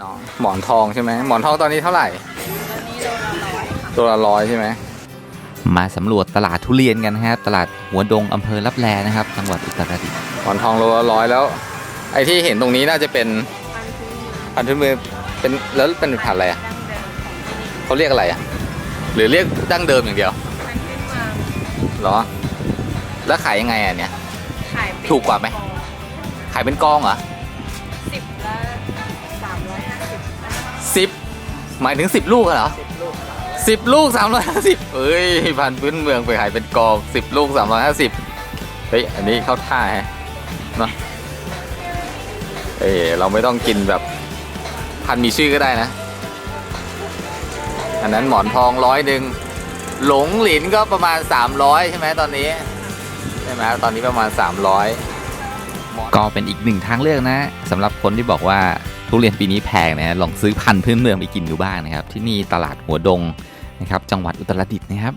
เนาะหมอนทองใช่ไหมหมอนทองตอนนี้เท่าไหร่ตัวนี้โลละร้อยค่ะตัวละร้อยใช่ไหมมาสำรวจตลาดทุเรียนกันนะครับ ตลาดหัวดงอำเภอลับแลนะครับ จังหวัดอุตรดิตถ์หมอนทองโลละร้อยแล้ว ไอ้ที่เห็นตรงนี้น่าจะเป็นพันธุ์พื้นเมืองพันธุ์พื้นเมืองเป็นแล้วเป็นพันธุ์อะไรอะดั้งเดิมของที่นี่เขาเรียกอะไรอะหรือเรียกดั้งเดิมอย่างเดียวพันธุ์พื้นเมืองเหรอ แล้วขายยังไงอะเนี่ยขายเป็นถูกกว่าไหม ขายเป็นกองเหรอสิบละ สิบหมายถึงสิบลูกอะเหรอสิบลูกค่ะสิบลูกสามร้อยห้าสิบเอ้ยพันธุ์พื้นเมืองไปขายเป็นกองสิบลูกสามร้อยห้าสิบเฮ้ยอันนี้เข้าท่าแฮะเนาะเอ้ยเราไม่ต้องกินแบบพันธุ์มีชื่อก็ได้นะ อันนั้นหมอนทองร้อยหนึ่งหลงหลินก็ประมาณ300ใช่ไหมตอนนี้ใช่ไหมตอนนี้ประมาณ300 ก็เป็นอีกหนึ่งทางเลือกนะสำหรับคนที่บอกว่าทุเรียนปีนี้แพงนะลองซื้อพันธุ์พื้นเมืองไปกินดูบ้างนะครับ ที่นี่ตลาดหัวดงนะครับ จังหวัดอุตรดิตถ์นะครับ